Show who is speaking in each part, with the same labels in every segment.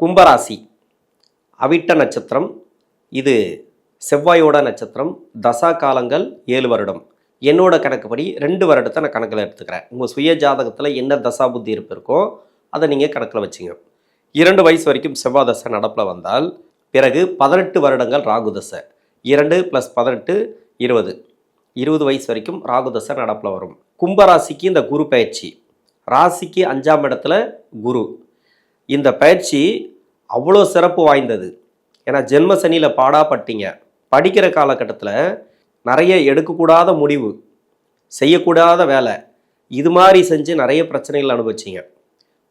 Speaker 1: கும்பராசி. அவிட்ட நட்சத்திரம். இது செவ்வாயோட நட்சத்திரம். தசா காலங்கள் ஏழு வருடம். என்னோட கணக்குப்படி ரெண்டு வருடத்தை நான் கணக்கில் எடுத்துக்கிறேன். உங்கள் சுய ஜாதகத்தில் என்ன தசா புத்தி இருப்பு இருக்கோ அதை நீங்கள் கணக்கில் வச்சுங்க. இரண்டு வயசு வரைக்கும் செவ்வாய் தசை நடப்பில் வந்தால் பிறகு பதினெட்டு வருடங்கள் ராகு தசை. இரண்டு ப்ளஸ் பதினெட்டு இருபது. இருபது வயசு வரைக்கும் ராகு தசை நடப்பில் வரும். கும்பராசிக்கு இந்த குரு பயிற்சி. ராசிக்கு அஞ்சாம் இடத்துல குரு. இந்த பயிற்சி அவ்வளோ சிறப்பு வாய்ந்தது. ஏன்னா ஜென்ம சனியில் பாடாப்பட்டீங்க படிக்கிற காலகட்டத்தில் நிறைய எடுக்கக்கூடாத முடிவு செய்யக்கூடாத வேலை இது மாதிரி செஞ்சு நிறைய பிரச்சனைகள் அனுபவிச்சிங்க.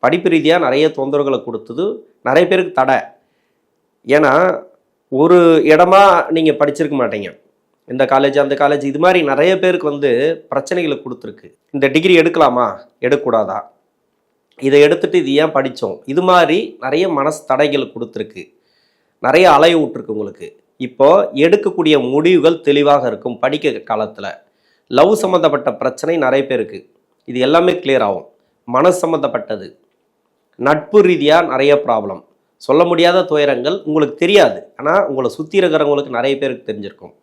Speaker 1: படிப்பு ரீதியாக நிறைய தொந்தரவுகளை கொடுத்தது நிறைய பேருக்கு தடை. ஏன்னா ஒரு இடமா நீங்கள் படிச்சிருக்க மாட்டீங்க. இந்த காலேஜ் அந்த காலேஜ் இது மாதிரி நிறைய பேருக்கு வந்து பிரச்சனைகளை கொடுத்துருக்கு. இந்த டிகிரி எடுக்கலாமா? எடுக்கக்கூடாதா? இதை எடுத்துகிட்டு இது ஏன் படித்தோம்? இது மாதிரி நிறைய மனசு தடைகள் கொடுத்துருக்கு. நிறைய அலைய விட்டுருக்கு உங்களுக்கு. இப்போது எடுக்கக்கூடிய முடிவுகள் தெளிவாக இருக்கும் படிக்க காலத்தில். லவ் சம்மந்தப்பட்ட பிரச்சனை நிறைய பேருக்கு. இது எல்லாமே கிளியர் ஆகும். மனசு சம்மந்தப்பட்டது நட்பு ரீதியாக நிறைய ப்ராப்ளம் சொல்ல முடியாத துயரங்கள் உங்களுக்கு தெரியாது. ஆனால் உங்களை சுற்றி இருக்கிறவங்களுக்கு நிறைய பேருக்கு தெரிஞ்சிருக்கும்.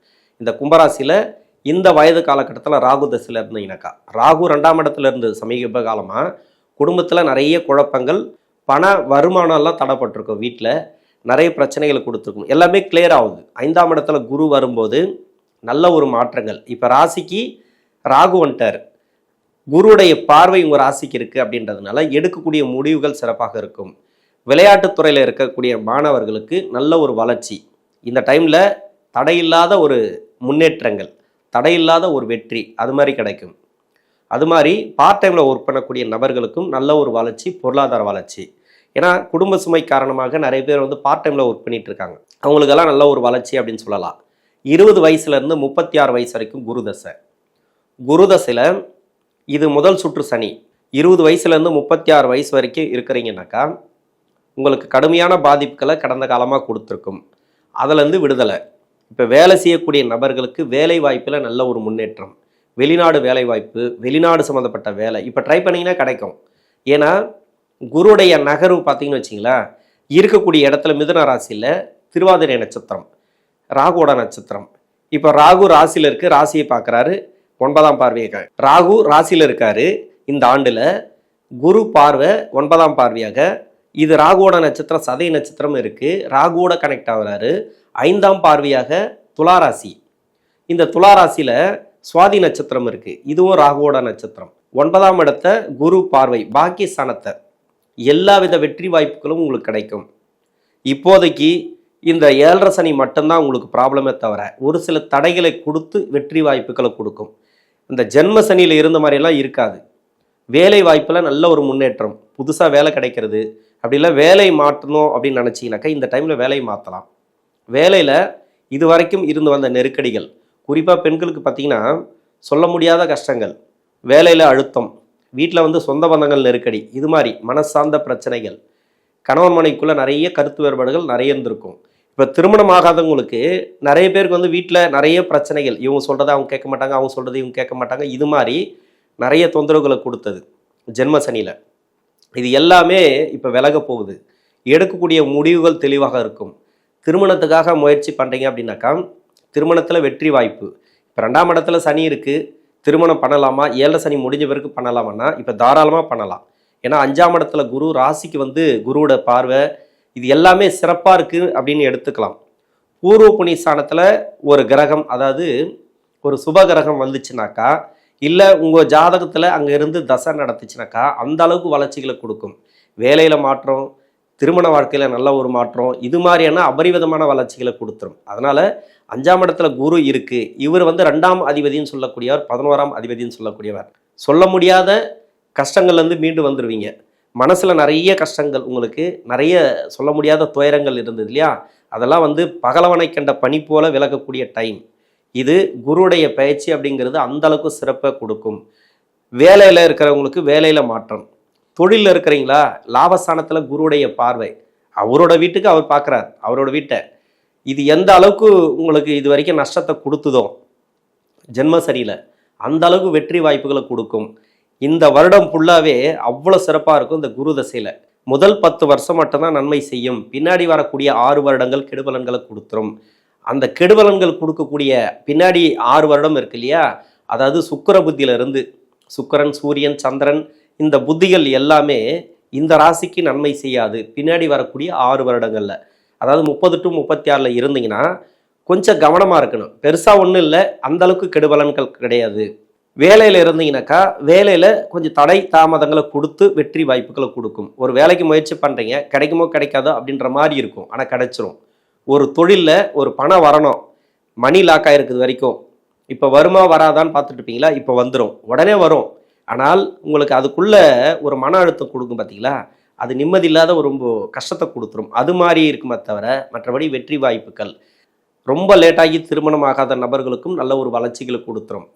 Speaker 1: இந்த கும்பராசியில் இந்த வயது காலகட்டத்தில் ராகு தசையில் இருந்தீங்கன்னாக்கா ராகு ரெண்டாம் இடத்துல இருந்து சமீப காலமாக குடும்பத்தில் நிறைய குழப்பங்கள் பண வருமானம்லாம் தடைப்பட்டிருக்கும் வீட்டில் நிறைய பிரச்சனைகளை கொடுத்துருக்கும். எல்லாமே கிளியர் ஆகுது. ஐந்தாம் இடத்துல குரு வரும்போது நல்ல ஒரு மாற்றங்கள். இப்போ ராசிக்கு ராகு வந்துட்டார். குருடைய பார்வை உங்கள் ராசிக்கு இருக்குது அப்படின்றதுனால எடுக்கக்கூடிய முடிவுகள் சிறப்பாக இருக்கும். விளையாட்டுத் துறையில் இருக்கக்கூடிய மாணவர்களுக்கு நல்ல ஒரு வளர்ச்சி. இந்த டைமில் தடையில்லாத ஒரு முன்னேற்றங்கள் தடையில்லாத ஒரு வெற்றி அது மாதிரி கிடைக்கும். அது மாதிரி பார்ட் டைமில் ஒர்க் பண்ணக்கூடிய நபர்களுக்கும் நல்ல ஒரு வளர்ச்சி பொருளாதார வளர்ச்சி. ஏன்னா குடும்ப சுமை காரணமாக நிறைய பேர் வந்து பார்ட் டைமில் ஒர்க் பண்ணிகிட்டு இருக்காங்க. அவங்களுக்கெல்லாம் நல்ல ஒரு வளர்ச்சி அப்படின்னு சொல்லலாம். இருபது வயசுலேருந்து முப்பத்தி ஆறு வயசு வரைக்கும் குருதசை குருதசையில் இது முதல் சுற்று சனி. இருபது வயசுலேருந்து முப்பத்தி ஆறு வயசு வரைக்கும் இருக்கிறீங்கனாக்கா உங்களுக்கு கடுமையான பாதிப்புகளை கடந்த காலமாக கொடுத்துருக்கும். அதுலேருந்து விடுதலை. இப்போ வேலை செய்யக்கூடிய நபர்களுக்கு வேலை வாய்ப்பில் நல்ல ஒரு முன்னேற்றம். வெளிநாடு வேலைவாய்ப்பு வெளிநாடு சம்மந்தப்பட்ட வேலை. இப்போ ட்ரை பண்ணிங்கன்னா கிடைக்கும். ஏன்னா குருடைய நகர்வு பார்த்தீங்கன்னு வச்சிங்களேன் இருக்கக்கூடிய இடத்துல மிதுன ராசியில் திருவாதிரை நட்சத்திரம் ராகுவோட நட்சத்திரம். இப்போ ராகு ராசியில் இருக்கு ராசியை பார்க்குறாரு ஒன்பதாம் பார்வையாக ராகு ராசியில் இருக்காரு இந்த ஆண்டில் குரு பார்வை ஒன்பதாம் பார்வையாக இது ராகுவோட நட்சத்திரம் சதை நட்சத்திரம் இருக்குது ராகுவோட கனெக்ட் ஆகுறாரு ஐந்தாம் பார்வையாக துளாராசி இந்த துளாராசியில் சுவாதி நட்சத்திரம் இருக்கு. இதுவும் ராகுவோட நட்சத்திரம். ஒன்பதாம் இடத்த குரு பார்வை பாக்கியஸ்தானத்தை. எல்லா வித வெற்றி வாய்ப்புகளும் உங்களுக்கு கிடைக்கும். இப்போதைக்கு இந்த ஏழரை சனி மட்டும்தான் உங்களுக்கு ப்ராப்ளமே தவிர ஒரு சில தடைகளை கொடுத்து வெற்றி வாய்ப்புகளை கொடுக்கும். இந்த ஜென்ம சனியில் இருந்த மாதிரியெல்லாம் இருக்காது. வேலை வாய்ப்பில் நல்ல ஒரு முன்னேற்றம். புதுசாக வேலை கிடைக்கிறது. அப்படி இல்லை வேலை மாற்றணும் அப்படின்னு நினச்சிங்கனாக்கா இந்த டைமில் வேலையை மாற்றலாம் வேலையில் இது வரைக்கும் இருந்து வந்த நெருக்கடிகள் குறிப்பாக பெண்களுக்கு பார்த்தீங்கன்னா சொல்ல முடியாத கஷ்டங்கள் வேலையில் அழுத்தம் வீட்டில் வந்து சொந்த பந்தங்கள் நெருக்கடி இது மாதிரி மனசார்ந்த பிரச்சனைகள் கணவன் மனைக்குள்ளே நிறைய கருத்து வேறுபாடுகள் நிறைய இருந்திருக்கும். இப்போ திருமணம் ஆகாதவங்களுக்கு நிறைய பேருக்கு வந்து வீட்டில் நிறைய பிரச்சனைகள் இவங்க சொல்கிறத அவங்க கேட்க மாட்டாங்க அவங்க சொல்கிறது இவங்க கேட்க மாட்டாங்க இது மாதிரி நிறைய தொந்தரவுகளை கொடுத்தது ஜென்ம சனியில். இது எல்லாமே இப்போ விலக போகுது. எடுக்கக்கூடிய முடிவுகள் தெளிவாக இருக்கும். திருமணத்துக்காக முயற்சி பண்ணுறீங்க அப்படின்னாக்கா திருமணத்தில் வெற்றி வாய்ப்பு. இப்போ ரெண்டாம் இடத்துல சனி இருக்குது திருமணம் பண்ணலாமா? ஏழரை சனி முடிஞ்ச பிறகு பண்ணலாமான்னா இப்போ தாராளமாக பண்ணலாம். ஏன்னா அஞ்சாம் இடத்துல குரு ராசிக்கு வந்து குருவோட பார்வை இது எல்லாமே சிறப்பாக இருக்குது அப்படின்னு எடுத்துக்கலாம். பூர்வ புண்ணிய ஸ்தானத்தில் ஒரு கிரகம் அதாவது ஒரு சுப கிரகம் வந்துச்சுனாக்கா இல்லை உங்கள் ஜாதகத்தில் அங்கே இருந்து தசை நடத்துச்சுனாக்கா அந்த அளவுக்கு வளர்ச்சிகளை கொடுக்கும். வேலையில் மாற்றம் திருமண வாழ்க்கையில் நல்ல ஒரு மாற்றம் இது மாதிரியான அபரிவிதமான வளர்ச்சிகளை கொடுத்துரும். அதனால் அஞ்சாம் இடத்துல குரு இருக்குது இவர் வந்து ரெண்டாம் அதிபதின்னு சொல்லக்கூடியவர் பதினோராம் அதிபதின்னு சொல்லக்கூடியவர். சொல்ல முடியாத கஷ்டங்கள்லேருந்து மீண்டு வந்துடுவீங்க மனசில் நிறைய கஷ்டங்கள் உங்களுக்கு நிறைய சொல்ல முடியாத துயரங்கள் இருந்தது இல்லையா? அதெல்லாம் வந்து பகலவனை கண்ட பனி போல விலகக்கூடிய டைம். இது குருடைய பயிற்சி அப்படிங்கிறது அந்தளவுக்கு சிறப்பை கொடுக்கும். வேலையில் இருக்கிறவங்களுக்கு வேலையில் மாற்றம். தொழிலில் இருக்கிறீங்களா? லாபஸ்தானத்தில் குருவுடைய பார்வை. அவரோட வீட்டுக்கு அவர் பார்க்குறார் அவரோட வீட்டை. இது எந்த அளவுக்கு உங்களுக்கு இது வரைக்கும் நஷ்டத்தை கொடுத்துதோ ஜென்ம சரியில் அந்த அளவுக்கு வெற்றி வாய்ப்புகளை கொடுக்கும். இந்த வருடம் ஃபுல்லாகவே அவ்வளோ சிறப்பாக இருக்கும் இந்த குரு தசையில். முதல் பத்து வருஷம் மட்டும்தான் நன்மை செய்யும். பின்னாடி வரக்கூடிய ஆறு வருடங்கள் கெடுபலன்களை கொடுத்துரும். அந்த கெடுபலன்கள் கொடுக்கக்கூடிய பின்னாடி ஆறு வருடம் இருக்கு இல்லையா? அதாவது சுக்கிர புத்தியிலிருந்து இருந்து சுக்கிரன் சூரியன் சந்திரன் இந்த புத்திகள் எல்லாமே இந்த ராசிக்கு நன்மை செய்யாது. பின்னாடி வரக்கூடிய ஆறு வருடங்களில். அதாவது முப்பது டு முப்பத்தி ஆறில் இருந்தீங்கன்னா கொஞ்சம் கவனமாக இருக்கணும். பெருசாக ஒன்றும் இல்லை அந்தளவுக்கு கெடுபலன்கள் கிடையாது. வேலையில் இருந்தீங்கன்னாக்கா வேலையில் கொஞ்சம் தடை தாமதங்களை கொடுத்து வெற்றி வாய்ப்புகளை கொடுக்கும். ஒரு வேலைக்கு முயற்சி பண்ணுறீங்க கிடைக்குமோ கிடைக்காதோ அப்படின்ற மாதிரி இருக்கும். ஆனால் கிடைச்சிரும். ஒரு தொழிலில் ஒரு பணம் வரணும். மணி லாக் ஆகிருக்குது வரைக்கும். இப்போ வருமா வராதான்னு பார்த்துட்டு இருப்பீங்களா? இப்போ வந்துடும் உடனே வரும். ஆனால் உங்களுக்கு அதுக்குள்ளே ஒரு மன அழுத்தம் கொடுக்கும் பார்த்தீங்களா அது நிம்மதி இல்லாத ஒரு ரொம்ப கஷ்டத்தை கொடுத்துரும். அது மாதிரி இருக்குமே தவிர மற்றபடி வெற்றி வாய்ப்புகள். ரொம்ப லேட்டாகி திருமணம் ஆகாத நபர்களுக்கும் நல்ல ஒரு வளர்ச்சிகளை கொடுத்துரும்.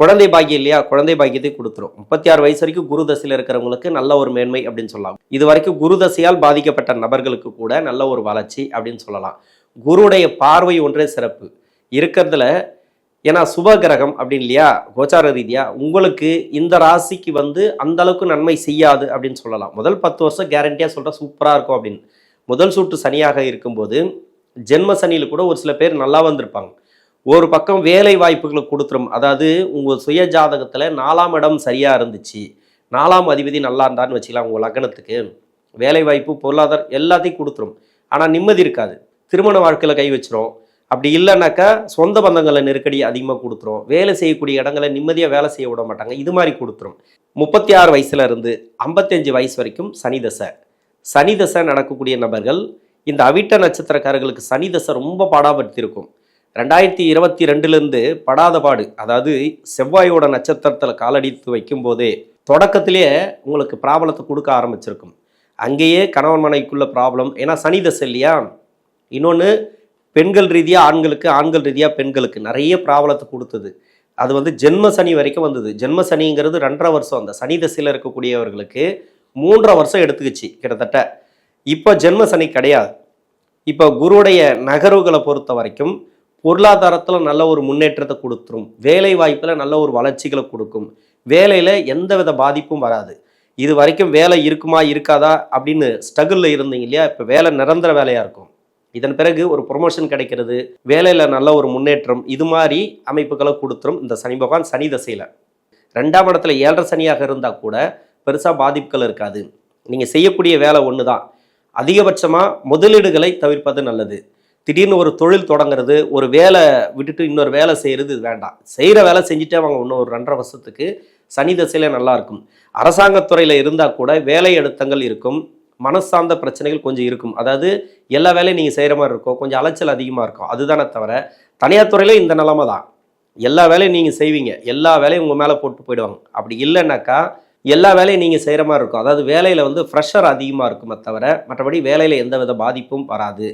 Speaker 1: குழந்தை பாக்கியம் இல்லையா? குழந்தை பாக்கியத்தை கொடுத்துரும். முப்பத்தி ஆறு வயசு வரைக்கும் குரு தசையில் இருக்கிறவங்களுக்கு நல்ல ஒரு மேன்மை அப்படின்னு சொல்லலாம். இது வரைக்கும் குரு தசையால் பாதிக்கப்பட்ட நபர்களுக்கு கூட நல்ல ஒரு வளர்ச்சி அப்படின்னு சொல்லலாம். குருடைய பார்வை ஒன்றே சிறப்பு. இருக்கிறதுல ஏன்னா சுப கிரகம் அப்படின்னு இல்லையா? கோச்சார ரீதியா உங்களுக்கு இந்த ராசிக்கு வந்து அந்த அளவுக்கு நன்மை செய்யாது அப்படின்னு சொல்லலாம். முதல் பத்து வருஷம் கேரண்டியா சொல்ற சூப்பரா இருக்கும் அப்படின்னு. முதல் சூட்டு சனியாக இருக்கும்போது ஜென்ம சனியில் கூட ஒரு சில பேர் நல்லா வந்திருப்பாங்க. ஒரு பக்கம் வேலை வாய்ப்புகளை கொடுத்துரும். அதாவது உங்கள் சுய ஜாதகத்தில் நாலாம் இடம் சரியாக இருந்துச்சு. நாலாம் அதிபதி நல்லா இருந்தான்னு வச்சுக்கலாம் உங்கள் லக்னத்துக்கு. வேலை வாய்ப்பு பொருளாதாரம் எல்லாத்தையும் கொடுத்துரும். ஆனால் நிம்மதி இருக்காது. திருமண வாழ்க்கையில் கை வச்சிரும். அப்படி இல்லைனாக்கா சொந்த பந்தங்களை நெருக்கடி அதிகமாக கொடுத்துரும். வேலை செய்யக்கூடிய இடங்களை நிம்மதியாக வேலை செய்ய விட மாட்டாங்க. இது மாதிரி கொடுத்துரும். முப்பத்தி ஆறு வயசுல இருந்து ஐம்பத்தஞ்சு வயசு வரைக்கும் சனி தசை. சனி தசை நடக்கக்கூடிய நபர்கள் இந்த அவிட்ட நட்சத்திரக்காரர்களுக்கு சனி தசை ரொம்ப பாடாபடுத்தியிருக்கும். ரெண்டாயிரத்தி இருபத்தி ரெண்டுலேருந்து படாத பாடு அதாவது செவ்வாயோட நட்சத்திரத்தில் காலடித்து வைக்கும்போதே தொடக்கத்திலேயே உங்களுக்கு ப்ராப்ளத்தை கொடுக்க ஆரம்பிச்சிருக்கும். அங்கேயே கணவன் மனைக்குள்ள ப்ராப்ளம். ஏன்னா சனி தசை இல்லையா? இன்னொன்று பெண்கள் ரீதியாக ஆண்களுக்கு ஆண்கள் ரீதியாக பெண்களுக்கு நிறைய ப்ராப்ளத்தை கொடுத்தது. அது வந்து ஜென்ம சனி வரைக்கும் வந்தது. ஜென்ம சனிங்கிறது ரெண்டரை வருஷம். அந்த சனி தசையில் இருக்கக்கூடியவர்களுக்கு மூன்றரை வருஷம் எடுத்துக்கிச்சு கிட்டத்தட்ட. இப்போ ஜென்ம சனி கிடையாது. இப்போ குருவுடைய நகர்வுகளை பொறுத்த வரைக்கும் பொருளாதாரத்தில் நல்ல ஒரு முன்னேற்றத்தை கொடுத்துரும். வேலை வாய்ப்பில் நல்ல ஒரு வளர்ச்சிகளை கொடுக்கும். வேலையில் எந்தவித பாதிப்பும் வராது. இது வரைக்கும் வேலை இருக்குமா இருக்காதா அப்படின்னு ஸ்ட்ரகிளில் இருந்தீங்க இல்லையா? இப்போ வேலை நிரந்தர வேலையாக இருக்கும். இதன் பிறகு ஒரு ப்ரொமோஷன் கிடைக்கிறது. வேலையில் நல்ல ஒரு முன்னேற்றம். இது மாதிரி அமைப்புகளை கொடுத்துரும் இந்த சனி பகவான் சனி தசையில். ரெண்டாம் இடத்துல ஏழரை சனியாக இருந்தால் கூட பெருசாக பாதிப்புகள் இருக்காது. நீங்கள் செய்யக்கூடிய வேலை ஒன்று தான் அதிகபட்சமாக முதலீடுகளை தவிர்ப்பது நல்லது. திடீர்னு ஒரு தொழில் தொடங்குறது ஒரு வேலை விட்டுட்டு இன்னொரு வேலை செய்கிறது இது வேண்டாம். செய்கிற வேலை செஞ்சுட்டே அவங்க இன்னும் ஒரு ரெண்டரை வருஷத்துக்கு சனி தசையில் நல்லாயிருக்கும் அரசாங்கத்துறையில் இருந்தால் கூட வேலை அழுத்தங்கள் இருக்கும். மனசார்ந்த பிரச்சனைகள் கொஞ்சம் இருக்கும். அதாவது எல்லா வேலையும் நீங்கள் செய்கிற மாதிரி இருக்கும். கொஞ்சம் அலைச்சல் அதிகமாக இருக்கும். அதுதானே தவிர தனியார் துறையில் இந்த நிலமை தான். எல்லா வேலையும் நீங்கள் செய்வீங்க. எல்லா வேலையும் உங்கள் மேலே போட்டு போயிடுவாங்க. அப்படி இல்லைன்னாக்கா எல்லா வேலையும் நீங்கள் செய்கிற மாதிரி இருக்கும். அதாவது வேலையில் வந்து ஃப்ரெஷர் அதிகமாக இருக்குமே தவிர மற்றபடி வேலையில் எந்த வித பாதிப்பும் வராது.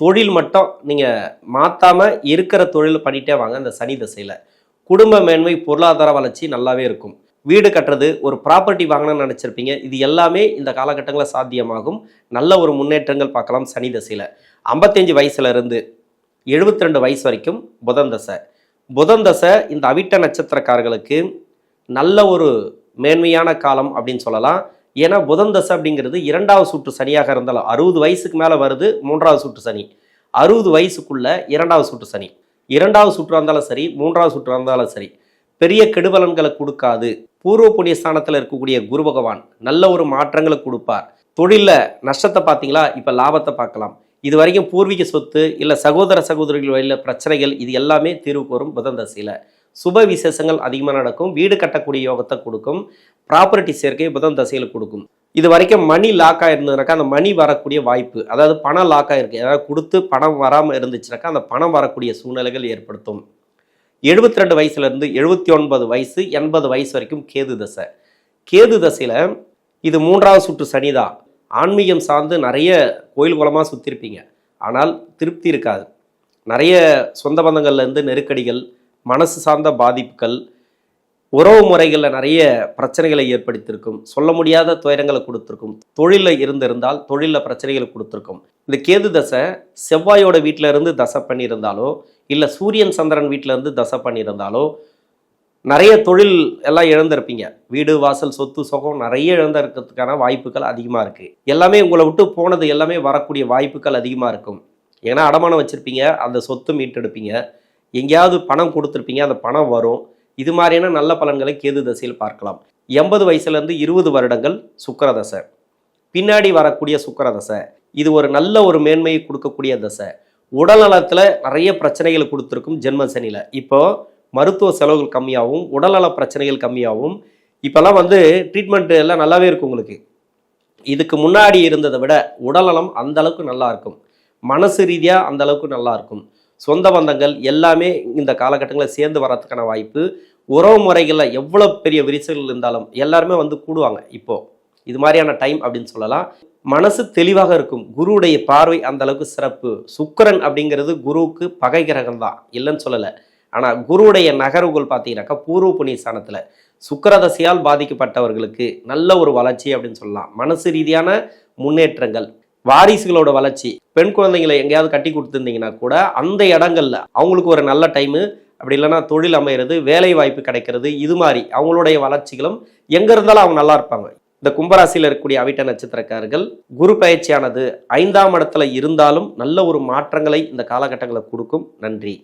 Speaker 1: தொழில் மட்டும் நீங்கள் மாற்றாமல் இருக்கிற தொழில் பண்ணிட்டே வாங்க. இந்த சனி தசையில். குடும்ப மேன்மை பொருளாதார வளர்ச்சி நல்லாவே இருக்கும். வீடு கட்டுறது ஒரு ப்ராப்பர்ட்டி வாங்கணும்னு நினச்சிருப்பீங்க. இது எல்லாமே இந்த காலகட்டங்களில் சாத்தியமாகும். நல்ல ஒரு முன்னேற்றங்கள் பார்க்கலாம் சனி தசையில். ஐம்பத்தஞ்சு வயசுலேருந்து எழுபத்தி ரெண்டு வயசு வரைக்கும் புதன் தசை. புதன் தசை இந்த அவிட்ட நட்சத்திரக்காரர்களுக்கு நல்ல ஒரு மேன்மையான காலம் அப்படின்னு சொல்லலாம். ஏன்னா புதன் தசை அப்படிங்கிறது இரண்டாவது சுற்று சனியாக இருந்தாலும் அறுபது வயசுக்கு மேலே வருது மூன்றாவது சுற்று சனி. அறுபது வயசுக்குள்ள இரண்டாவது சுற்று சனி. இரண்டாவது சுற்று இருந்தாலும் சரி மூன்றாவது சுற்று இருந்தாலும் சரி பெரிய கெடுபலன்களை கொடுக்காது. பூர்வ புண்ணிய ஸ்தானத்தில் இருக்கக்கூடிய குரு பகவான் நல்ல ஒரு மாற்றங்களை கொடுப்பார். தொழிலில் நஷ்டத்தை பார்த்தீங்களா? இப்போ லாபத்தை பார்க்கலாம். இது வரைக்கும் பூர்வீக சொத்து இல்லை சகோதர சகோதரிகள் வழியில் பிரச்சனைகள் இது எல்லாமே தீர்வுக்கு வரும் புதன் தசையில். சுப விசேஷங்கள் அதிகமாக நடக்கும். வீடு கட்டக்கூடிய யோகத்தை கொடுக்கும். ப்ராப்பர்ட்டி சேர்க்கை புதன் தசையில் கொடுக்கும். இது வரைக்கும் மணி லாக்காக இருந்ததுனாக்கா அந்த மணி வரக்கூடிய வாய்ப்பு அதாவது பணம் லாக்காக இருக்குது ஏதாவது கொடுத்து பணம் வராமல் இருந்துச்சுனாக்கா அந்த பணம் வரக்கூடிய சூழ்நிலைகள் ஏற்படுத்தும். எழுபத்தி ரெண்டு வயசுலேருந்து எழுபத்தி ஒன்பது வயசு எண்பது வயசு வரைக்கும் கேது தசை. கேது தசையில் இது மூன்றாவது சுற்று சனிதான். ஆன்மீகம் சார்ந்து நிறைய கோயில் குளமாக சுற்றிருப்பீங்க ஆனால் திருப்தி இருக்காது. நிறைய சொந்த பந்தங்கள்லேருந்து நெருக்கடிகள் மனசு சார்ந்த பாதிப்புகள் உறவு முறைகளில் நிறைய பிரச்சனைகளை ஏற்படுத்தியிருக்கும். சொல்ல முடியாத துயரங்களை கொடுத்துருக்கும். தொழிலில் இருந்திருந்தால் தொழிலில் பிரச்சனைகளை கொடுத்துருக்கும். இந்த கேது தசை செவ்வாயோட வீட்டில் இருந்து தசை பண்ணியிருந்தாலோ இல்லை சூரியன் சந்திரன் வீட்டில் இருந்து தசை பண்ணியிருந்தாலோ நிறைய தொழில் எல்லாம் இழந்திருப்பீங்க. வீடு வாசல் சொத்து சுகம் நிறைய இழந்திருக்கிறதுக்கான வாய்ப்புகள் அதிகமாக இருக்குது எல்லாமே உங்களை விட்டு போனது எல்லாமே வரக்கூடிய வாய்ப்புகள் அதிகமாக இருக்கும். ஏன்னா அடமானம் வச்சுருப்பீங்க அந்த சொத்து மீட்டெடுப்பீங்க. எங்கேயாவது பணம் கொடுத்துருப்பீங்க அந்த பணம் வரும். இது மாதிரியான நல்ல பலன்களை கேது தசையில் பார்க்கலாம். எண்பது வயசுலேருந்து இருபது வருடங்கள் சுக்கரதசை பின்னாடி வரக்கூடிய சுக்கரதசை இது ஒரு நல்ல ஒரு மேன்மையை கொடுக்கக்கூடிய தசை. உடல் நலத்தில் நிறைய பிரச்சனைகளை கொடுத்துருக்கும் ஜென்ம சனியில். இப்போ மருத்துவ செலவுகள் கம்மியாகவும் உடல்நல பிரச்சனைகள் கம்மியாகவும் இப்போல்லாம் வந்து ட்ரீட்மெண்ட் எல்லாம் நல்லாவே இருக்கும் உங்களுக்கு. இதுக்கு முன்னாடி இருந்ததை விட உடல்நலம் அந்த அளவுக்கு நல்லா இருக்கும். மனசு ரீதியாக அந்த அளவுக்கு நல்லா இருக்கும். சொந்த பந்தங்கள் எல்லாமே இந்த காலகட்டங்களில் சேர்ந்து வர்றதுக்கான வாய்ப்பு. உறவு முறைகளில் எவ்வளோ பெரிய விரிசல்கள் இருந்தாலும் எல்லாருமே வந்து கூடுவாங்க. இப்போது இது மாதிரியான டைம் அப்படின்னு சொல்லலாம். மனசு தெளிவாக இருக்கும். குருவுடைய பார்வை அந்த அளவுக்கு சிறப்பு. சுக்கரன் அப்படிங்கிறது குருவுக்கு பகை கிரகம் தான். இல்லைன்னு சொல்லலை. ஆனால் குருவுடைய நகர்வுகள் பார்த்தீங்கன்னாக்கா பூர்வ புண்ணிய ஸ்தானத்தில் சுக்கிரதசையால் பாதிக்கப்பட்டவர்களுக்கு நல்ல ஒரு வளர்ச்சி அப்படின்னு சொல்லலாம். மனசு ரீதியான முன்னேற்றங்கள் வாரிசுகளோட வளர்ச்சி. பெண் குழந்தைங்களை எங்கேயாவது கட்டி கொடுத்துருந்தீங்கன்னா கூட அந்த இடங்கள்ல அவங்களுக்கு ஒரு நல்ல டைமு அப்படி இல்லைன்னா தொழில் அமைகிறது வேலை வாய்ப்பு கிடைக்கிறது இது மாதிரி அவங்களுடைய வளர்ச்சிகளும் எங்க இருந்தாலும் அவங்க நல்லா இருப்பாங்க. இந்த கும்பராசியில் இருக்கக்கூடிய அவிட்ட நட்சத்திரக்காரர்கள் குரு பயிற்சியானது ஐந்தாம் இடத்துல இருந்தாலும் நல்ல ஒரு மாற்றங்களை இந்த காலகட்டங்களை கொடுக்கும். நன்றி.